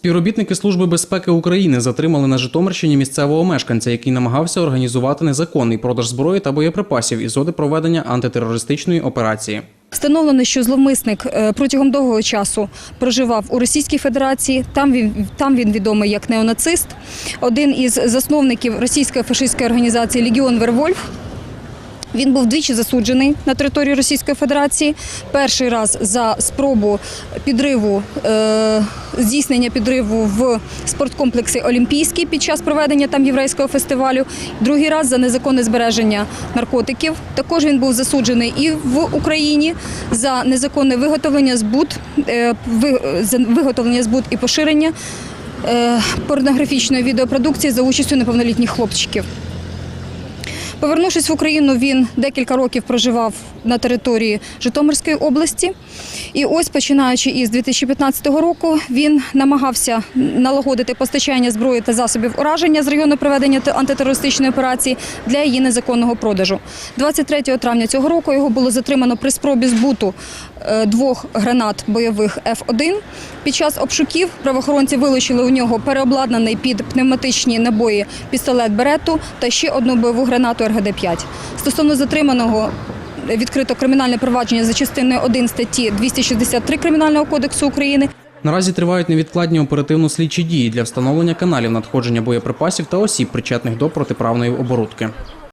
Співробітники Служби безпеки України затримали на Житомирщині місцевого мешканця, який намагався організувати незаконний продаж зброї та боєприпасів із зоди проведення антитерористичної операції. Встановлено, що зловмисник е, протягом довгого часу проживав у Російській Федерації. Там він там він відомий як неонацист. Один із засновників російської фашистської організації Легіон Вервольф. Він був двічі засуджений на території Російської Федерації. Перший раз за спробу підриву е, здійснення підриву в спорткомплексі Олімпійський під час проведення там єврейського фестивалю. Другий раз за незаконне збереження наркотиків. Також він був засуджений і в Україні за незаконне виготовлення, збут, е, виготовлення збут і поширення е, порнографічної відеопродукції за участю неповнолітніх хлопчиків. Повернувшись в Україну, він декілька років проживав на території Житомирської області. І ось, починаючи із 2015 року, він намагався налагодити постачання зброї та засобів ураження з району проведення антитерористичної операції для її незаконного продажу. 23 травня цього року його було затримано при спробі збуту е, двох гранат бойових F1. Під час обшуків правоохоронці вилучили у нього переобладнаний під пневматичні набої пістолет Берету та ще одну бойову гранату РГД-5. Стосовно затриманого відкрито кримінальне провадження за частиною 1 статті 263 Кримінального кодексу України. Наразі тривають невідкладні оперативно-слідчі дії для встановлення каналів надходження боєприпасів та осіб, причетних до протиправної оборудки.